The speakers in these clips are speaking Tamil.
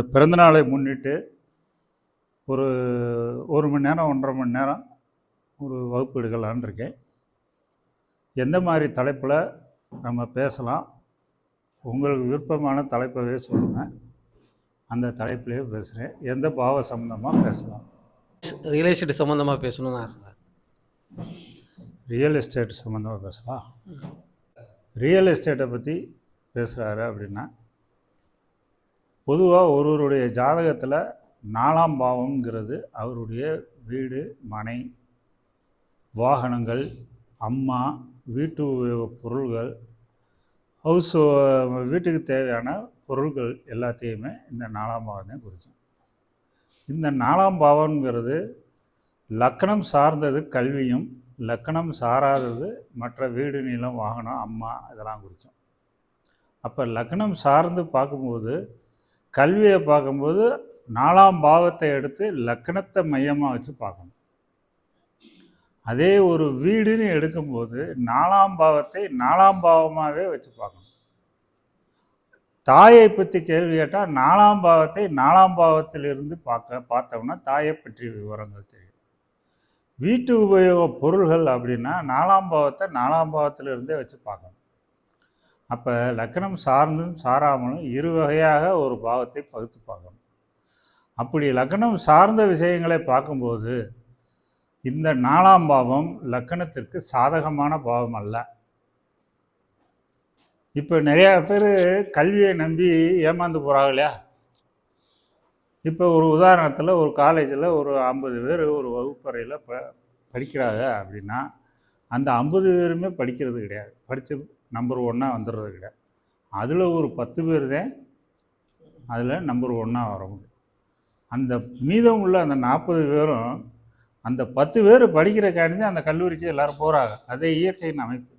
இந்த பிறந்தநாளை முன்னிட்டு ஒரு ஒரு மணி நேரம் ஒன்றரை மணி நேரம் ஒரு வகுப்பு எடுக்கலான்னு இருக்கேன். எந்த மாதிரி தலைப்பில் நம்ம பேசலாம்? உங்களுக்கு விருப்பமான தலைப்பவே சொல்லுங்கள் அந்த தலைப்பிலே பேசுகிறேன் எந்த பாவ சம்மந்தமாக பேசலாம்? ரியல் எஸ்டேட் சம்மந்தமாக பேசணும்னு ஆசை சார். ரியல் எஸ்டேட் சம்மந்தமாக பேசலாம். ரியல் எஸ்டேட்டை பற்றி பேசுகிறாரு அப்படின்னா பொதுவாக ஒருவருடைய ஜாதகத்தில் நாலாம் பாவம்ங்கிறது அவருடைய வீடு மனை வாகனங்கள் அம்மா வீட்டு உபயோக பொருள்கள் ஹவுஸ் வீட்டுக்கு தேவையான பொருள்கள் எல்லாத்தையுமே இந்த நாலாம் பாவம் குறிக்கும். இந்த நாலாம் பாவம்ங்கிறது லக்கணம் சார்ந்தது கல்வியும் லக்கணம் சாராதது மற்ற வீடு நிலம் வாகனம் அம்மா இதெல்லாம் குறிக்கும். அப்போ லக்னம் சார்ந்து பார்க்கும்போது கல்வியை பார்க்கும்போது நாலாம் பாவத்தை எடுத்து லக்கணத்தை மையமாக வச்சு பார்க்கணும். அதே ஒரு வீடுன்னு எடுக்கும்போது நாலாம் பாவத்தை நாலாம் பாவமாகவே வச்சு பார்க்கணும். தாயை பற்றி கேள்வி கேட்டால் நாலாம் பாவத்தை நாலாம் பாவத்திலிருந்து பார்க்க பார்த்தோம்னா தாயை பற்றிய விவரங்கள் தெரியும். வீட்டு உபயோக பொருள்கள் அப்படின்னா நாலாம் பாவத்தை நாலாம் பாவத்திலிருந்தே வச்சு பார்க்கணும். அப்போ லக்கணம் சார்ந்தும் சாராமலும் இரு வகையாக ஒரு பாவத்தை பகுத்து பார்க்கணும். அப்படி லக்கணம் சார்ந்த விஷயங்களை பார்க்கும்போது இந்த நாலாம் பாவம் லக்கணத்திற்கு சாதகமான பாவம் அல்ல. இப்போ நிறையா பேர் கல்வியை நம்பி ஏமாந்து போகிறாங்க இல்லையா? இப்போ ஒரு உதாரணத்தில் ஒரு காலேஜில் ஒரு ஐம்பது பேர் ஒரு வகுப்பறையில் ப படிக்கிறாங்க அப்படின்னா அந்த ஐம்பது பேருமே படிக்கிறது கிடையாது. படித்து நம்பர் ஒன்னாக வந்துடுறது கிடையாது அதில் ஒரு பத்து பேர் தான் அதில் நம்பர் ஒன்னாக வர முடியும். அந்த மீதம் உள்ள அந்த நாற்பது பேரும் அந்த பத்து பேர் படிக்கிற காரணி அந்த கல்லூரிக்கு எல்லோரும் போகிறாங்க அதே இயற்கையின் அமைப்பு.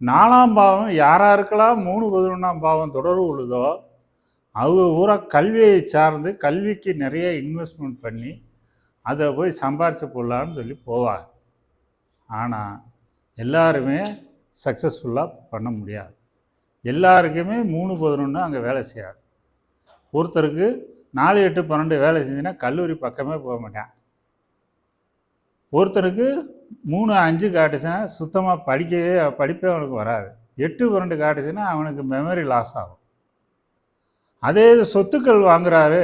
நாலாம் பாவம் யாராருக்கெல்லாம் மூணு பதினொன்றாம் பாவம் தொடர்பு உள்ளதோ அவங்க பூரா கல்வியை சார்ந்து கல்விக்கு நிறைய இன்வெஸ்ட்மெண்ட் பண்ணி அதை போய் சம்பாரிச்சு போடலான்னு சொல்லி போவாங்க. ஆனால் எல்லாருமே சக்ஸஸ்ஃபுல்லாக பண்ண முடியாது. எல்லாருக்குமே மூணு பதினொன்று அங்கே வேலை செய்யாது. ஒருத்தருக்கு நாலு எட்டு பன்னெண்டு வேலை செஞ்சுன்னா கல்லூரி பக்கமே போக மாட்டேன். ஒருத்தருக்கு மூணு அஞ்சு காட்டுச்சுன்னா சுத்தமாக படிக்கவே படிப்பே அவனுக்கு வராது. எட்டு பன்னெண்டு காட்டுச்சுன்னா அவனுக்கு மெமரி லாஸ் ஆகும். அதே சொத்துக்கள் வாங்குறாரு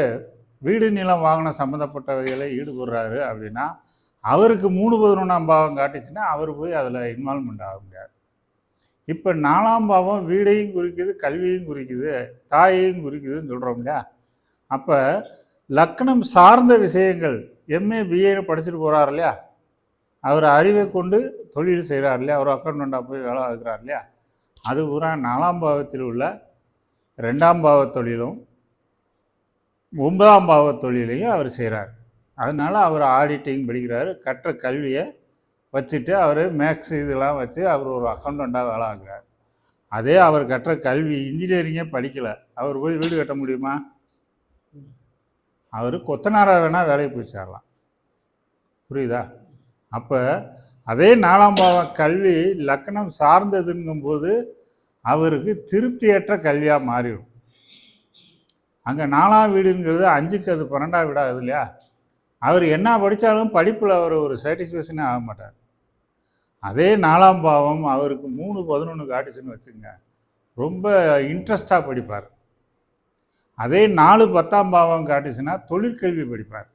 வீடு நிலம் வாங்கின சம்மந்தப்பட்டவைகளை ஈடுபடுறாரு அப்படின்னா அவருக்கு மூணு பதினொன்றாம் பாவம் காட்டுச்சுன்னா அவர் போய் அதில் இன்வால்மெண்ட் ஆக முடியாது. இப்போ நாலாம் பாவம் வீடையும் குறிக்குது கல்வியும் குறிக்குது தாயையும் குறிக்குதுன்னு சொல்கிறோம் இல்லையா? அப்போ லக்னம் சார்ந்த விஷயங்கள் எம்ஏ பிஏன்னு படிச்சுட்டு போகிறார் இல்லையா? அவர் அறிவை கொண்டு தொழில் செய்கிறார் இல்லையா? அவர் அக்கௌண்டண்ட்டாக போய் வேலை பார்க்குறார் இல்லையா? அது பூரா நாலாம் பாவத்தில் உள்ள ரெண்டாம் பாவ தொழிலும் ஒன்பதாம் பாவ தொழிலையும் அவர் செய்கிறார் அதனால் அவர் ஆடிட்டிங் படிக்கிறாரு கற்ற கல்வியை வச்சுட்டு அவர் மேக்ஸ் இதெல்லாம் வச்சு அவர் ஒரு அக்கௌண்டண்ட்டாக வேலை ஆகுறார் அதே அவர் கற்ற கல்வி இன்ஜினியரிங்கே படிக்கலை. அவர் போய் வீடு கட்ட முடியுமா? அவர் கொத்தனாராக வேணால் வேலைக்கு போய் சேரலாம். புரியுதா? அப்போ அதே நாலாம் பாவம் கல்வி லக்கணம் சார்ந்ததுங்கும்போது அவருக்கு திருப்தியற்ற கல்வியாக மாறிடும். அங்கே நாலாம் வீடுங்கிறது அஞ்சுக்கு அது பன்னெண்டாம் வீடாகுது இல்லையா? அவர் என்ன படித்தாலும் படிப்பில் அவர் ஒரு சாட்டிஸ்ஃபேக்ஷனே ஆக மாட்டார் அதே நாலாம் பாவம் அவருக்கு மூணு பதினொன்று காட்டுச்சுன்னு வச்சுங்க ரொம்ப இன்ட்ரெஸ்டாக படிப்பார். அதே நாலு பத்தாம் பாவம் காட்டுச்சுன்னா தொழிற்கல்வி படிப்பார்.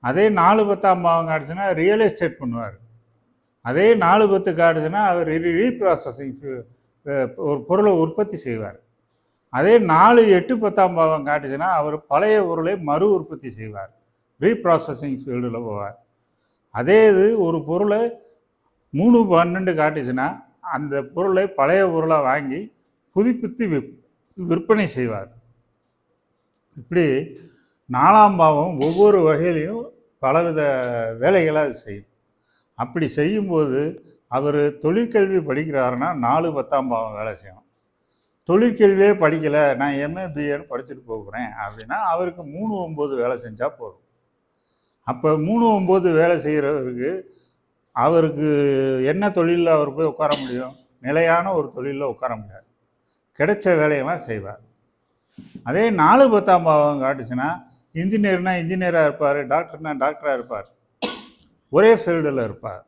அதே நாலு பத்தாம் பாவம் காட்டுச்சுன்னா ரியல் எஸ்டேட் பண்ணுவார். அதே நாலு பத்து காட்டுச்சுன்னா அவர் ரீப்ராசஸிங் ஒரு பொருளை உற்பத்தி செய்வார். அதே நாலு எட்டு பத்தாம் பாவம் காட்டுச்சுன்னா அவர் பழைய பொருளை மறு உற்பத்தி செய்வார். ரீப்ராசஸிங் ஃபீல்டில் போவார். அதே இது ஒரு பொருளை மூணு பன்னெண்டு காட்டுச்சுன்னா அந்த பொருளை பழைய பொருளாக வாங்கி புதுப்பித்து விற் விற்பனை செய்வார். இப்படி நாலாம் பாவம் ஒவ்வொரு வகையிலையும் பலவித வேலைகளை அது செய்யும். அப்படி செய்யும்போது அவர் தொழிற்கல்வி படிக்கிறாருன்னா நாலு பத்தாம் பாவம் வேலை செய்யணும். தொழிற்கல்வியே படிக்கலை நான் எம்ஏ பிஏன்னு படிச்சுட்டு போகிறேன் அப்படின்னா அவருக்கு மூணு ஒம்பது வேலை செஞ்சால் போதும். அப்போ மூணு ஒம்பது வேலை செய்கிறவருக்கு அவருக்கு என்ன தொழிலில் அவர் போய் உட்கார முடியும்? நிலையான ஒரு தொழிலில் உட்கார முடியாது. கிடைச்ச வேலையெல்லாம் செய்வார். அதே நாலு பத்தாம் பாவம் காட்டுச்சுன்னா இன்ஜினியர்னா இன்ஜினியராக இருப்பார் டாக்டர்னா டாக்டராக இருப்பார். ஒரே ஃபீல்டில் இருப்பார்.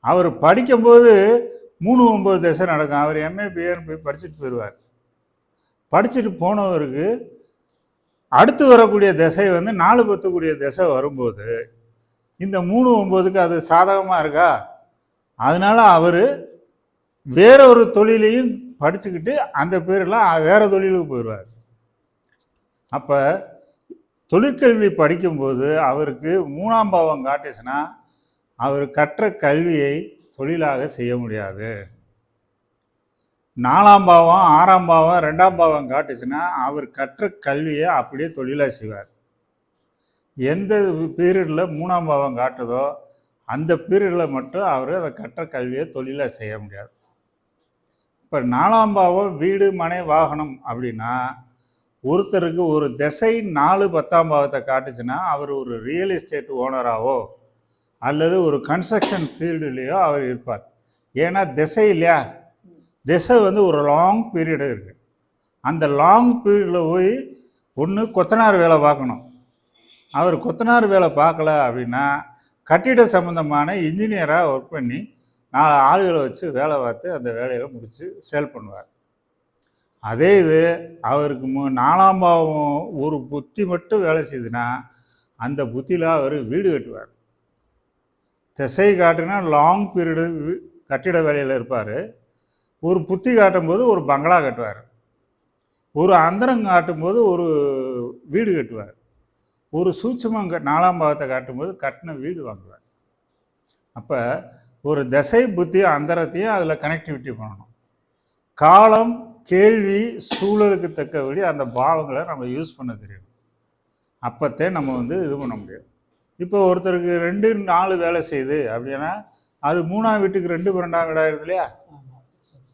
அவர் படிக்கும்போது மூணு ஒம்பது தசை நடக்கும். அவர் எம்ஏ பிஏன்னு போய் படிச்சுட்டு போயிடுவார். படிச்சுட்டு போனவருக்கு அடுத்து வரக்கூடிய திசை வந்து நாலு பத்துக்கூடிய திசை வரும்போது இந்த மூணு ஒம்போதுக்கு அது சாதகமாக இருக்கா? அதனால அவர் வேற ஒரு தொழிலையும் படிச்சுக்கிட்டு அந்த பேரெல்லாம் வேற தொழிலுக்கு போயிடுவார். அப்போ தொழிற்கல்வி படிக்கும்போது அவருக்கு மூணாம் பாவம் காட்டுச்சுன்னா அவர் கற்ற கல்வியை தொழிலாக செய்ய முடியாது. நாலாம் பாவம் ஆறாம் பாவம் ரெண்டாம் பாவம் காட்டுச்சுன்னா அவர் கற்ற கல்வியை அப்படியே தொழிலாக செய்வார். எந்த பீரியடில் மூணாம் பாவம் காட்டுதோ அந்த பீரியடில் மட்டும் அவர் அதை கற்ற கல்வியை தொழிலாக செய்ய முடியாது. இப்போ நாலாம் பாவம் வீடு மனை வாகனம் அப்படின்னா ஒருத்தருக்கு ஒரு திசை நாலு பத்தாம் பாவத்தை காட்டுச்சுன்னா அவர் ஒரு ரியல் எஸ்டேட் ஓனராகவோ அல்லது ஒரு கன்ஸ்ட்ரக்ஷன் ஃபீல்டுலேயோ அவர் இருப்பார். ஏன்னா திசை இல்லையா? திசை வந்து ஒரு லாங் பீரியடு இருக்குது அந்த லாங் பீரியடில் போய் ஒன்று கொத்தனார் வேலை பார்க்கணும். அவர் கொத்தனார் வேலை பார்க்கல அப்படின்னா கட்டிட சம்மந்தமான இன்ஜினியராக ஒர்க் பண்ணி நாலு ஆளுகளை வச்சு வேலை பார்த்து அந்த வேலையில் முடித்து சேல் பண்ணுவார். அதே இது அவருக்கு மு நாலாம் பாவம் ஒரு புத்தி மட்டும் வேலை செய்யுதுன்னா அந்த புத்தியில் அவர் வீடு கட்டுவார். திசை காட்டுனா லாங் பீரியடு கட்டிட வேலையில் இருப்பார். ஒரு புத்தி காட்டும்போது ஒரு பங்களா கட்டுவார். ஒரு அந்தரம் காட்டும்போது ஒரு வீடு கட்டுவார். ஒரு சூட்சமம் க- நாலாம் பாவத்தை காட்டும்போது கட்டின வீடு வாங்குவார் அப்போ ஒரு திசை புத்தி அந்தரத்தையும் அதில் கனெக்டிவிட்டி பண்ணணும். காலம் கேள்வி சூழலுக்கு தக்கபடி அந்த பாவங்களை நம்ம யூஸ் பண்ண தெரியணும் அப்போத்தே நம்ம வந்து இது பண்ண முடியும். இப்போ ஒருத்தருக்கு ரெண்டு நாலு வேலை செய்யுது அப்படின்னா அது மூணாம் வீட்டுக்கு ரெண்டு பன்னெண்டாம் வீடாக இருக்குது இல்லையா?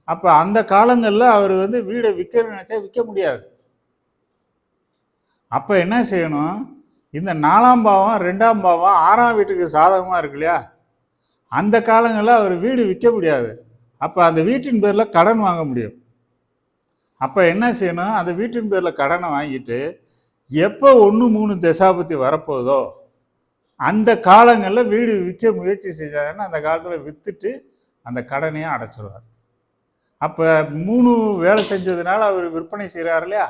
அப்போ அந்த காலங்களில் அவர் வந்து வீடை விற்க நினச்சா விற்க முடியாது. அப்போ என்ன செய்யணும்? இந்த நாலாம் பாவம் ரெண்டாம் பாவம் ஆறாம் வீட்டுக்கு சாதகமாக இருக்கு இல்லையா? அந்த காலங்களில் அவர் வீடு விற்க முடியாது. அப்போ அந்த வீட்டின் பேரில் கடன் வாங்க முடியும். அப்போ என்ன செய்யணும்? அந்த வீட்டின் பேரில் கடனை வாங்கிட்டு எப்போ ஒன்று மூணு தசாபத்தி வரப்போதோ அந்த காலங்களில் வீடு விற்க முயற்சி செஞ்சாங்கன்னா அந்த காலத்தில் விற்றுட்டு அந்த கடனையும் அடைச்சிருவார். அப்போ மூணு வேலை செஞ்சதுனால அவர் விற்பனை செய்கிறார் இல்லையா?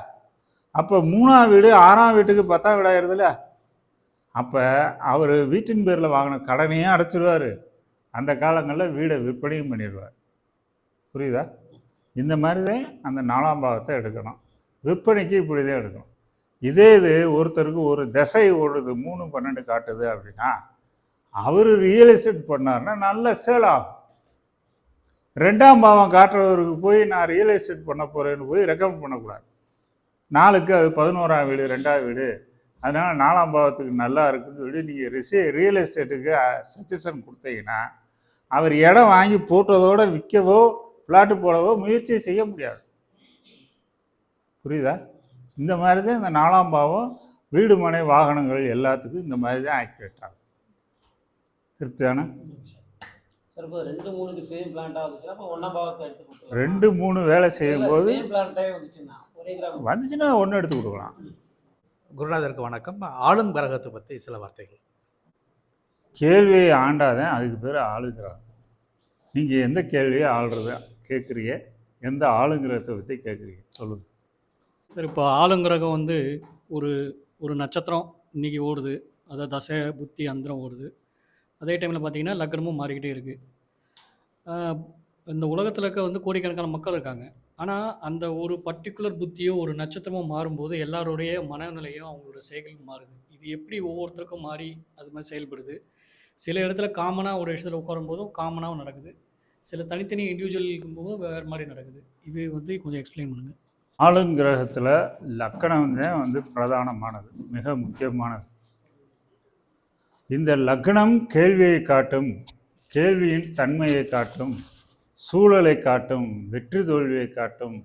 அப்போ மூணாம் வீடு ஆறாம் வீட்டுக்கு பத்தாம் வீடு இல்லையா? அப்போ அவர் வீட்டின் பேரில் வாங்கின கடனையும் அடைச்சிடுவார் அந்த காலங்களில் வீடை விற்பனையும் பண்ணிடுவார். புரியுதா? இந்த மாதிரி தான் அந்த நாலாம் பாவத்தை எடுக்கணும். விற்பனைக்கு இப்படி தான் எடுக்கணும். இதே இது ஒருத்தருக்கு ஒரு திசை ஓடுது மூணு பன்னெண்டு காட்டுது அப்படின்னா அவர் ரியல் எஸ்டேட் பண்ணாருன்னா நல்ல சேல் ஆகும். ரெண்டாம் பாவம் காட்டுறவருக்கு போய் நான் ரியல் எஸ்டேட் பண்ண போகிறேன்னு போய் ரெக்கமெண்ட் பண்ணக்கூடாது. நாளுக்கு அது பதினோராம் வீடு ரெண்டாம் வீடு அதனால் நாலாம் பாவத்துக்கு நல்லா இருக்குன்னு சொல்லி நீங்கள் ரிசி ரியல் எஸ்டேட்டுக்கு சஜஷன் கொடுத்தீங்கன்னா அவர் இடம் வாங்கி போட்டதோட விற்கவோ பிளாட்டு போடவோ முயற்சி செய்ய முடியாது. புரியுதா? இந்த மாதிரி தான் இந்த நாலாம் பாவம் வீடு மனை வாகனங்கள் எல்லாத்துக்கும் இந்த மாதிரி தான் ஆக்டிவேட் ஆகும் திருப்தியான ரெண்டு மூணுக்கு சேம் பிளான்ட்டாக வந்துச்சுன்னா அப்போ ஒன்றாம் பாவத்தை எடுத்து கொடுத்துருவோம். ரெண்டு மூணு வேலை ஒரே கிராமம். வந்துச்சுன்னா ஒன்று எடுத்து கொடுக்கலாம். குருநாதருக்கு வணக்கம். ஆளும் கிரகத்தை பற்றி சில வார்த்தைகள். கேள்வியை ஆண்டாதான் அதுக்கு பேர் ஆளுங்கிறாங்க நீங்கள் எந்த கேள்வியை ஆள்றத கேட்குறீங்க எந்த ஆளுங்கிறத பற்றி கேட்குறீங்க சொல்லுங்கள் சரி இப்போ ஆளுங்கிரகம் வந்து ஒரு ஒரு நட்சத்திரம் இன்னைக்கு ஓடுது. அதாவது தசை புத்தி அந்தரம் ஓடுது. அதே டைமில் பார்த்தீங்கன்னா லக்னமும் மாறிக்கிட்டே இருக்குது இந்த உலகத்தில் இருக்க வந்து கோடிக்கணக்கான மக்கள் இருக்காங்க. ஆனால் அந்த ஒரு பர்டிகுலர் புத்தியோ ஒரு நட்சத்திரமோ மாறும்போது எல்லாருடைய மனநிலையும் அவங்களோட செயல்கள் மாறுது. இது எப்படி ஒவ்வொருத்தருக்கும் மாறி அது மாதிரி செயல்படுது? சில இடத்துல காமனாக ஒரு இடத்துல உட்காரும் போதும் காமனாகவும் நடக்குது. சில தனித்தனி இண்டிவிஜுவல் இருக்கும்போது, வேறு மாதிரி நடக்குது. இது வந்து கொஞ்சம் எக்ஸ்பிளைன் பண்ணுங்கள் ஆளுங்கிரகத்தில் லக்கணம் தான் வந்து பிரதானமானது மிக முக்கியமானது. இந்த லக்னம் கேள்வியை காட்டும் கேள்வியின் தன்மையை காட்டும். சூழலை காட்டும் வெற்றி தோல்வியை காட்டும்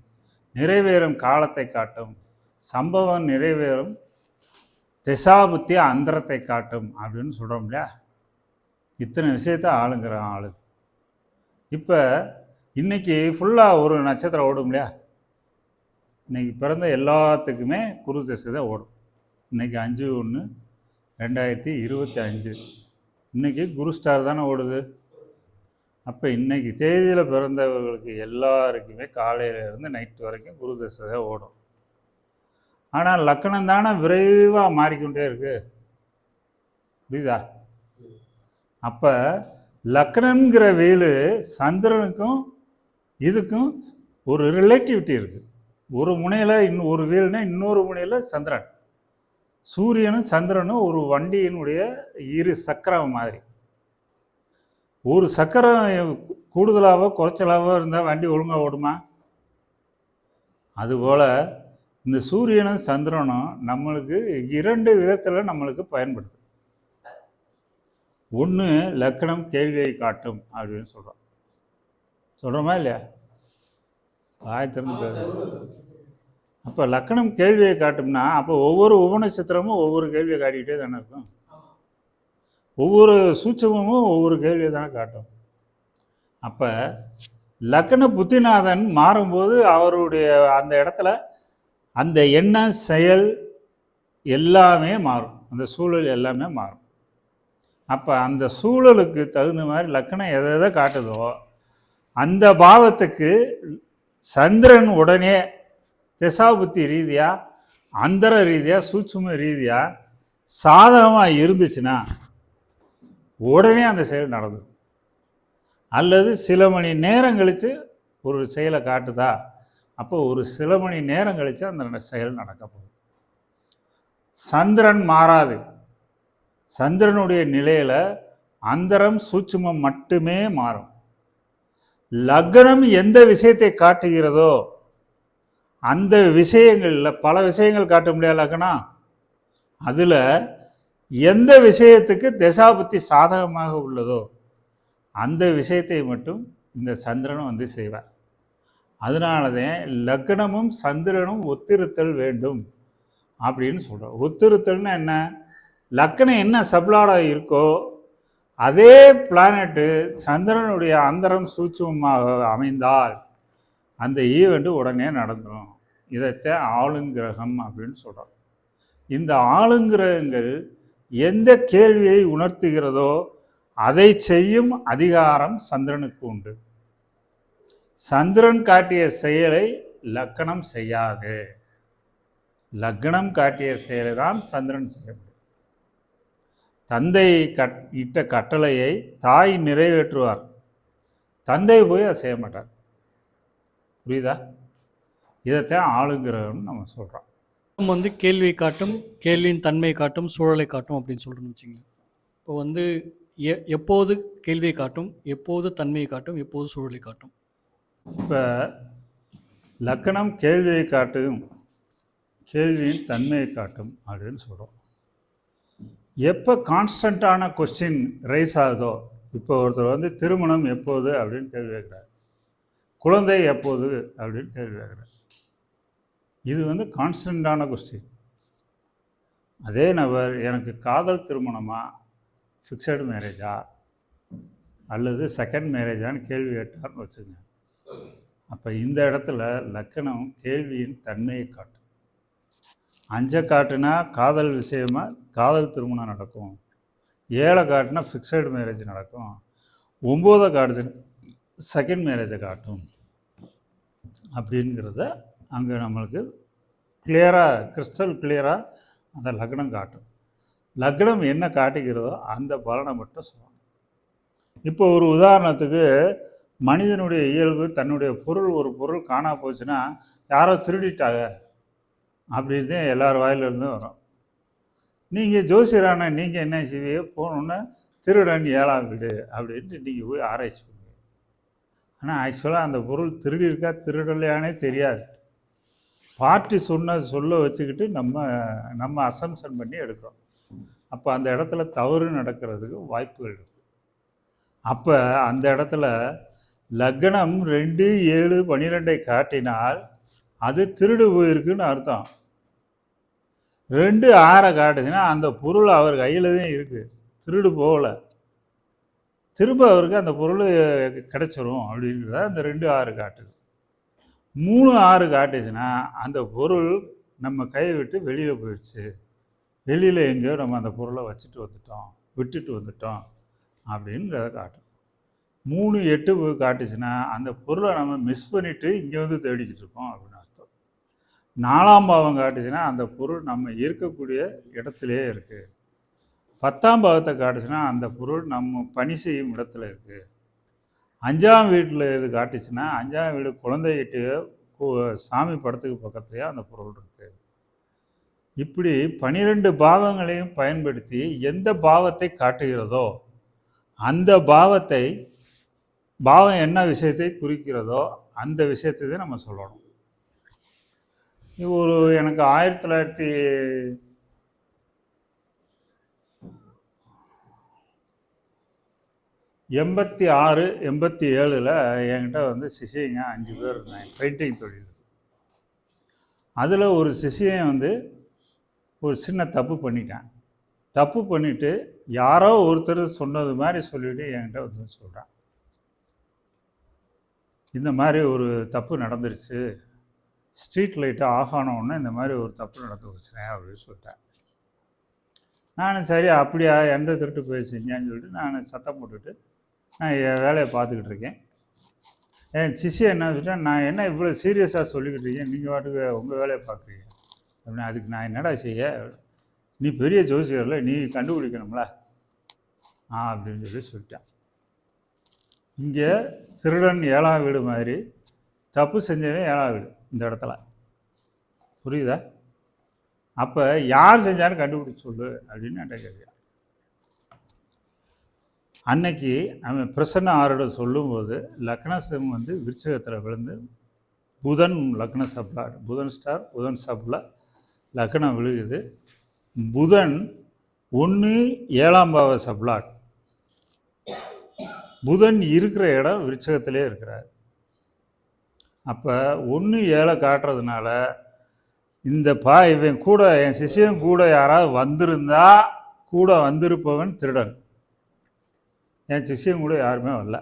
நிறைவேறும் காலத்தை காட்டும் சம்பவம் நிறைவேறும் திசாபுத்தி அந்தரத்தை காட்டும் அப்படின்னு சொல்கிறோம் இல்லையா? இத்தனை விஷயத்த ஆளுங்கிறான் ஆளு. இப்போ இன்னைக்கு ஃபுல்லாக ஒரு நட்சத்திரம் ஓடும் இல்லையா? இன்னைக்கு பிறந்த எல்லாத்துக்குமே குரு திசை தான் ஓடும். இன்னைக்கு அஞ்சு ஒன்று ரெண்டாயிரத்தி இருபத்தி அஞ்சு. இன்றைக்கி குரு ஸ்டார் தானே ஓடுது. அப்போ இன்றைக்கி தேதியில் பிறந்தவர்களுக்கு எல்லாருக்குமே காலையிலேருந்து நைட் வரைக்கும் குரு தசை தான் ஓடும். ஆனால் லக்கணம் தானே விரைவாக மாறிக்கொண்டே இருக்கு. புரியுதா? அப்போ லக்னங்கிற வேலு சந்திரனுக்கும் இதுக்கும் ஒரு ரிலேட்டிவிட்டி இருக்குது ஒரு முனையில் இன்னும் ஒரு வேலுனா இன்னொரு முனையில் சந்திரன். சூரியனும் சந்திரனும் ஒரு வண்டியினுடைய இரு சக்கரம் மாதிரி. ஒரு சக்கரம் கூடுதலாகவோ குறைச்சலாவோ இருந்தால் வண்டி ஒழுங்காக ஓடுமா? அதுபோல் இந்த சூரியனும் சந்திரனும் நம்மளுக்கு இரண்டு விதத்தில் நம்மளுக்கு பயன்படுது. ஒன்று லக்கணம் கேள்வியை காட்டும் அப்படின்னு சொல்கிறோம் சொல்கிறோமா இல்லையா? வாய் திறந்து பேசு. அப்போ லக்கணம் கேள்வியை காட்டும்னா அப்போ ஒவ்வொரு உபநட்சத்திரமும் ஒவ்வொரு கேள்வியை காட்டிக்கிட்டே தானே இருக்கும்? ஒவ்வொரு சூட்சமும் ஒவ்வொரு கேள்வியை தானே காட்டும். அப்போ லக்கண புத்திநாதன் மாறும்போது அவருடைய அந்த இடத்துல அந்த எண்ணம் செயல் எல்லாமே மாறும். அந்த சூழல் எல்லாமே மாறும். அப்போ அந்த சூழலுக்கு தகுந்த மாதிரி லக்கணம் எதை எதை காட்டுதோ அந்த பாவத்துக்கு சந்திரன் உடனே திசாபுத்தி ரீதியாக அந்தர ரீதியாக சூட்சும ரீதியாக சாதகமாக இருந்துச்சுன்னா உடனே அந்த செயல் நடந்துடும் அல்லது சில மணி நேரம் கழித்து ஒரு செயலை காட்டுதா? அப்போ ஒரு சில மணி நேரம் கழித்து அந்த செயல் நடக்க போகுது. சந்திரன் மாறாது. சந்திரனுடைய நிலையில் அந்தரம் சூட்சுமம் மட்டுமே மாறும். லக்னம் எந்த விஷயத்தை காட்டுகிறதோ அந்த விஷயங்களில் பல விஷயங்கள் காட்ட முடியாது லக்னம் அதில் எந்த விஷயத்துக்கு தசாபுத்தி சாதகமாக உள்ளதோ அந்த விஷயத்தை மட்டும் இந்த சந்திரனும் வந்து செய்வார். அதனால தான் லக்னமும் சந்திரனும் ஒத்திருத்தல் வேண்டும் அப்படின்னு சொல்கிறோம் ஒத்திருத்தல்னா என்ன? லக்னம் என்ன சப்ளாடாக இருக்கோ அதே பிளானட்டு சந்திரனுடைய அந்தரம் சூட்சமாக அமைந்தால் அந்த ஈவெண்ட்டு உடனே நடந்துடும் இதைத்தான் ஆளுங்கிரகம் அப்படின்னு சொல்கிறோம் இந்த ஆளுங்கிரகங்கள் எந்த கேள்வியை உணர்த்துகிறதோ அதை செய்யும் அதிகாரம் சந்திரனுக்கு உண்டு. சந்திரன் காட்டிய செயலை லக்கணம் செய்யாது. லக்னம் காட்டிய செயலை தான் சந்திரன் செய்ய முடியும். தந்தை கட் இட்ட கட்டளையை தாய் நிறைவேற்றுவார். தந்தை போய் அதை செய்ய மாட்டார். புரியுதா? இதைத்தான் ஆளுங்கிறன்னு நம்ம சொல்கிறோம் வந்து கேள்வி காட்டும் கேள்வியின் தன்மை காட்டும் சூழலை காட்டும் அப்படின்னு சொல்கிறோம்னு வச்சுங்க இப்போ வந்து எ எப்போது கேள்வியை காட்டும் எப்போது தன்மையை காட்டும் எப்போது சூழலை காட்டும்? இப்போ லக்கணம் கேள்வியை காட்டும் கேள்வியின் தன்மையை காட்டும் அப்படின்னு சொல்கிறோம் எப்போ கான்ஸ்டண்ட்டான கொஸ்டின் ரைஸ் ஆகுதோ இப்போ ஒருத்தர் வந்து திருமணம் எப்போது அப்படின்னு கேள்வி கேட்குறாரு. குழந்தை எப்போது அப்படின்னு கேள்வி கேட்குறாரு. இது வந்து கான்ஸ்டண்ட்டான கொஸ்டின் அதே நபர் எனக்கு காதல் திருமணமா? ஃபிக்ஸடு மேரேஜா அல்லது செகண்ட் மேரேஜான்னு கேள்வி கேட்டார்னு வச்சுங்க அப்போ இந்த இடத்துல லக்கணம் கேள்வியின் தன்மையை காட்டும். அஞ்சை காட்டுனா காதல் விஷயமா? காதல் திருமணம் நடக்கும். ஏழை காட்டுனா ஃபிக்ஸடு மேரேஜ் நடக்கும். ஒம்போதை காட்டுச்சுன்னா செகண்ட் மேரேஜை காட்டும். அப்படிங்கிறத அங்கே நம்மளுக்கு கிளியராக கிறிஸ்டல் கிளியராக அந்த லக்னம் காட்டும். லக்னம் என்ன காட்டுகிறதோ அந்த பலனை மட்டும் சொல்லணும். இப்போ ஒரு உதாரணத்துக்கு மனிதனுடைய இயல்பு தன்னுடைய பொருள் ஒரு பொருள் காணா போச்சுன்னா யாரோ திருடிட்டாங்க அப்படின்னு தான் எல்லார் வாயிலிருந்தும் வரும். நீங்கள் ஜோசியரான நீங்கள் என்ன செய்வீங்க? போகணுன்னு திருடன் ஏழாம் வீடு அப்படின்ட்டு நீங்கள் போய் ஆராய்ச்சி பண்ணுவீங்க. ஆனால் ஆக்சுவலாக அந்த பொருள் திருடி இருக்கா திருடலையானே தெரியாது. பார்ட்டி சொன்ன சொல்ல வச்சுக்கிட்டு நம்ம நம்ம அசம்சன் பண்ணி எடுக்கிறோம். அப்போ அந்த இடத்துல தவறு நடக்கிறதுக்கு வாய்ப்புகள் இருக்குது அப்போ அந்த இடத்துல லக்னம் ரெண்டு ஏழு பன்னிரெண்டை காட்டினால் அது திருடு போயிருக்குன்னு அர்த்தம். ரெண்டு ஆறை காட்டுச்சுன்னா அந்த பொருள் அவர் கையில் தான் இருக்குது திருடு போகல. திரும்ப அவருக்கு அந்த பொருள் கிடச்சிரும் அப்படிங்கிறத அந்த ரெண்டு ஆறு காட்டுது. மூணு ஆறு காட்டுச்சுன்னா அந்த பொருள் நம்ம கையை விட்டு வெளியில் போயிடுச்சு. வெளியில் எங்கேயோ நம்ம அந்த பொருளை வச்சுட்டு வந்துட்டோம் விட்டுட்டு வந்துட்டோம் அப்படின்றத காட்டும் மூணு எட்டு காட்டுச்சுன்னா அந்த பொருளை நம்ம மிஸ் பண்ணிவிட்டு இங்கே வந்து தேடிக்கிட்டு இருக்கோம் அப்படின்னு அர்த்தம். நாலாம் பாவம் காட்டுச்சுன்னா அந்த பொருள் நம்ம இருக்கக்கூடிய இடத்துலையே இருக்குது பத்தாம் பாவத்தை காட்டுச்சுன்னா அந்த பொருள் நம்ம பணி செய்யும் இடத்துல இருக்குது அஞ்சாம் வீட்டில் இது காட்டுச்சுன்னா அஞ்சாம் வீடு குழந்தைகிட்டயோ கு- சாமி படத்துக்கு பக்கத்துலேயோ அந்த பொருள் இருக்குது இப்படி பனிரெண்டு பாவங்களையும் பயன்படுத்தி எந்த பாவத்தை காட்டுகிறதோ அந்த பாவத்தை பாவம் என்ன விஷயத்தை குறிக்கிறதோ அந்த விஷயத்தை தான் நம்ம சொல்லணும். ஒரு எனக்கு ஆயிரத்தி தொள்ளாயிரத்தி எண்பத்தி ஆறு எண்பத்தி ஏழில் என்கிட்ட வந்து சிஷியங்க அஞ்சு பேர் இருந்தாங்க பெயிண்டிங் தொழில். அதில் ஒரு சிஷியன் வந்து ஒரு சின்ன தப்பு பண்ணிட்டான். தப்பு பண்ணிவிட்டு யாரோ ஒருத்தர் சொன்னது மாதிரி சொல்லிவிட்டு என்கிட்ட வந்து சொல்கிறான் இந்த மாதிரி ஒரு தப்பு நடந்துருச்சு ஸ்ட்ரீட் லைட்டை ஆஃப் ஆன உடனே இந்த மாதிரி ஒரு தப்பு நடந்து போச்சுனே அப்படின்னு சொல்லிட்டேன். நான் சரி அப்படியா எந்த திருட்டு போய் செஞ்சேன்னு சொல்லிட்டு நான் சத்தம் போட்டுட்டு நான் என் வேலையை பார்த்துக்கிட்டு இருக்கேன். என் சிஷ்யா என்ன சொல்லிட்டேன் நான் என்ன இவ்வளோ சீரியஸாக சொல்லிக்கிட்டு இருக்கேன்? நீங்கள் பாட்டுக்கு உங்கள் வேலையை பார்க்குறீங்க. அப்படின்னா அதுக்கு நான் என்னடா செய்ய? நீ பெரிய ஜோசியரில் நீ கண்டுபிடிக்கணும்ல. ஆ அப்படின்னு சொல்லி சொல்லிட்டேன். இங்கே திருடன் ஏழாம் வீடு மாதிரி தப்பு செஞ்சவன் ஏழாம் வீடு இந்த இடத்துல. புரியுதா? அப்போ யார் செஞ்சாலும் கண்டுபிடிச்சி சொல்லு அப்படின்னு என்கிட்ட கேட்குறேன். அன்னைக்கு அவன் பிரசன்ன ஆரோட சொல்லும்போது லக்னசம் வந்து விருச்சகத்தில் விழுந்து புதன் லக்ன சப்ளாட் புதன் ஸ்டார் புதன் சப்பில் லக்னம் விழுகுது. புதன் ஒன்று ஏழாம் பாவ சப்ளாட் புதன் இருக்கிற இடம் விருச்சகத்திலே இருக்கிறார். அப்போ ஒன்று ஏழை காட்டுறதுனால இந்த பா இவன் கூட என் சிஷியன் கூட யாராவது வந்திருந்தா கூட வந்திருப்பவன் திருடன். என் சிஷியம் கூட யாருமே வரல.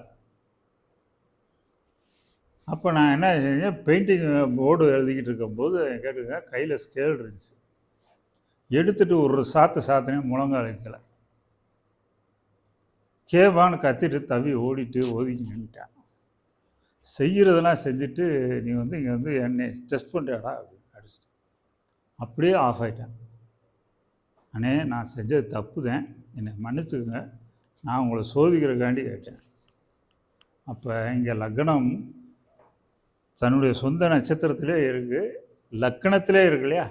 அப்போ நான் என்ன செஞ்சேன்? பெயிண்டிங் போர்டு எழுதிக்கிட்டு இருக்கும்போது கேட்டுங்க கையில் ஸ்கேல் இருந்துச்சு. எடுத்துட்டு ஒரு சாத்து சாத்தினே முழங்கால் வைக்கல கேவான்னு கத்திட்டு தவி ஓடிட்டு ஒதுக்கி நின்றுட்டான் செய்கிறதெல்லாம் செஞ்சுட்டு நீ வந்து இங்கே வந்து என்னை டெஸ்ட் பண்ணுறியாடா அப்படின்னு அடிச்சிட்டு அப்படியே ஆஃப் ஆயிட்டேன். அண்ணே நான் செஞ்சது தப்பு தான் என்னை மன்னிச்சுக்கோங்க. நான் உங்களை சோதிக்கிறக்காண்டி கேட்டேன். அப்போ இங்கே லக்னம் தன்னுடைய சொந்த நட்சத்திரத்திலே இருக்குது லக்கணத்திலே இருக்கு இல்லையா?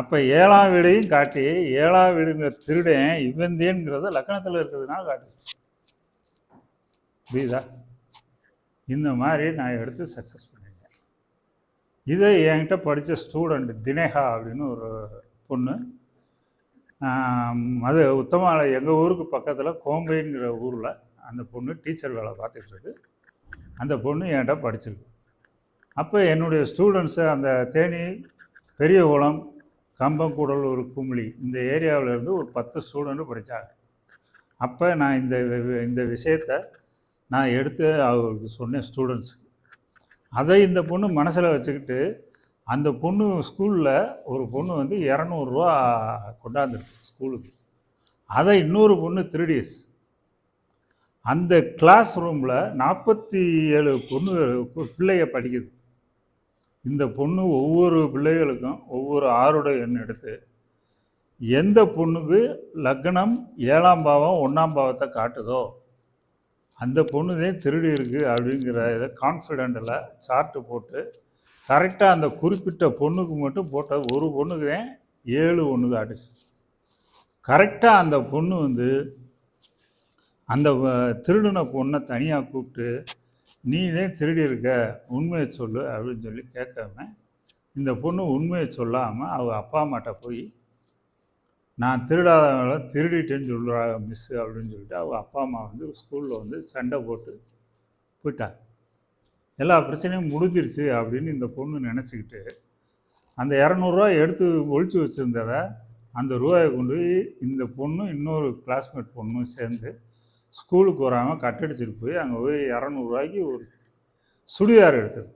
அப்போ ஏழாம் வீடையும் காட்டி ஏழாம் வீடுங்கிற திருடன் இவந்தேங்கிறத லக்கணத்தில் இருக்கிறதுனால காட்டு புரியுதா? இந்த மாதிரி நான் எடுத்து சக்ஸஸ் பண்ணிட்டேன். இதை என்கிட்ட படித்த ஸ்டூடெண்ட் தினேகா அப்படின்னு ஒரு பொண்ணு அது உத்தமால எங்கள் ஊருக்கு பக்கத்தில் கோம்பைங்கிற ஊரில் அந்த பொண்ணு டீச்சர் வேலை பார்த்துட்டு இருக்கு. அந்த பொண்ணு என்கிட்ட படிச்சிருக்கு. அப்போ என்னுடைய ஸ்டூடெண்ட்ஸு அந்த தேனி பெரியகுளம் கம்பங்கூடலூர் கும்ளி இந்த ஏரியாவில் இருந்து ஒரு பத்து ஸ்டூடெண்ட்டு படித்தாங்க அப்போ நான் இந்த வி- இந்த விஷயத்தை நான் எடுத்து அவருக்கு சொன்னேன் ஸ்டூடெண்ட்ஸுக்கு அதை இந்த பொண்ணு மனசில் வச்சுக்கிட்டு அந்த பொண்ணு ஸ்கூலில் ஒரு பொண்ணு வந்து இரநூறுவா கொண்டாந்துருக்கு ஸ்கூலுக்கு. அதை இன்னொரு பொண்ணு த்ரீடிஎஸ் அந்த கிளாஸ் ரூமில் நாற்பத்தி ஏழு பொண்ணு பிள்ளைய படிக்குது. இந்த பொண்ணு ஒவ்வொரு பிள்ளைகளுக்கும் ஒவ்வொரு ஆறுடைய எண் எடுத்து எந்த பொண்ணுக்கு லக்னம் ஏழாம் பாவம் ஒன்றாம் பாவத்தை காட்டுதோ அந்த பொண்ணு தான் திருடி இருக்குது அப்படிங்கிற இதை கான்ஃபிடென்ட்டில் சார்ட்டு போட்டு கரெக்டாக அந்த குறிப்பிட்ட பொண்ணுக்கு மட்டும் போட்டது ஒரு பொண்ணுக்கு தான் ஏழு ஒன்று அடிச்சு. கரெக்டாக அந்த பொண்ணு வந்து அந்த திருடின பொண்ணை தனியாக கூப்பிட்டு நீ தான் திருடி இருக்க? உண்மையை சொல்லு அப்படின்னு சொல்லி கேட்காம இந்த பொண்ணு உண்மையை சொல்லாமல் அவள் அப்பா அம்மாட்ட போய் நான் திருடாதவங்கள திருடிட்டேன்னு சொல்கிறா மிஸ்ஸு அப்படின்னு சொல்லிட்டு அவள் அப்பா அம்மா வந்து ஸ்கூலில் வந்து சண்டை போட்டு போயிட்டாள் எல்லா பிரச்சனையும் முடிஞ்சிருச்சு அப்படின்னு இந்த பொண்ணு நினச்சிக்கிட்டு அந்த இரநூறுவா எடுத்து ஒழிச்சு வச்சுருந்தவ அந்த ரூபாயை கொண்டு போய் இந்த பொண்ணும் இன்னொரு கிளாஸ்மேட் பொண்ணும் சேர்ந்து ஸ்கூலுக்கு வராமல் கட்டடிச்சிட்டு போய் அங்கே போய் இரநூறுவாய்க்கு ஒரு சுடிதார் எடுத்தது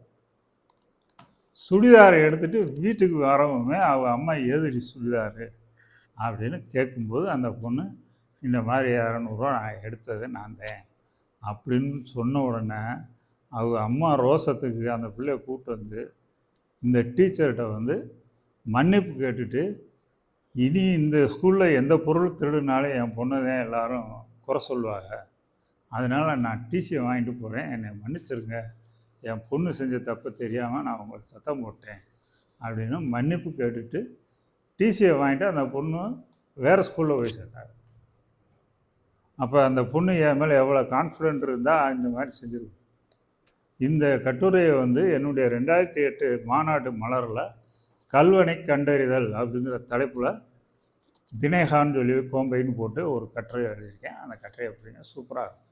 சுடிதாரை எடுத்துகிட்டு வீட்டுக்கு வரவுமே அவள் அம்மா ஏதுடி சுடிதார் அப்படின்னு கேட்கும்போது அந்த பொண்ணு இந்த மாதிரி இரநூறுவா நான் எடுத்தது நான் தான். அப்படின்னு சொன்ன உடனே அவங்க அம்மா ரோசத்துக்கு அந்த பிள்ளைய கூப்பிட்டு வந்து இந்த டீச்சர்கிட்ட வந்து மன்னிப்பு கேட்டுட்டு இனி இந்த ஸ்கூலில் எந்த பொருள் திருடுனாலும் என் பொண்ணு தான் எல்லோரும் குறை சொல்லுவாங்க. அதனால் நான் டிசியை வாங்கிட்டு போகிறேன் என்னை மன்னிச்சிருங்க. என் பொண்ணு செஞ்ச தப்பு தெரியாமல் நான் உங்களுக்கு சத்தம் போட்டேன் அப்படின்னு மன்னிப்பு கேட்டுட்டு டிசியை வாங்கிட்டு அந்த பொண்ணு வேறு ஸ்கூலில் போய் சேர்த்தாங்க அப்போ அந்த பொண்ணு என் மேலே எவ்வளோ கான்ஃபிடென்ட் இருந்தால் இந்த மாதிரி செஞ்சுருக்கும். இந்த கட்டுரையை வந்து என்னுடைய ரெண்டாயிரத்தி எட்டு மாநாடு மலரில் கல்வனை கண்டறிதல் அப்படிங்கிற தலைப்பில் தினேகான்னு சொல்லி கோம்பைன்னு போட்டு ஒரு கட்டுரை எழுதியிருக்கேன். அந்த கட்டுரை அப்படிங்க சூப்பராக இருக்கும்.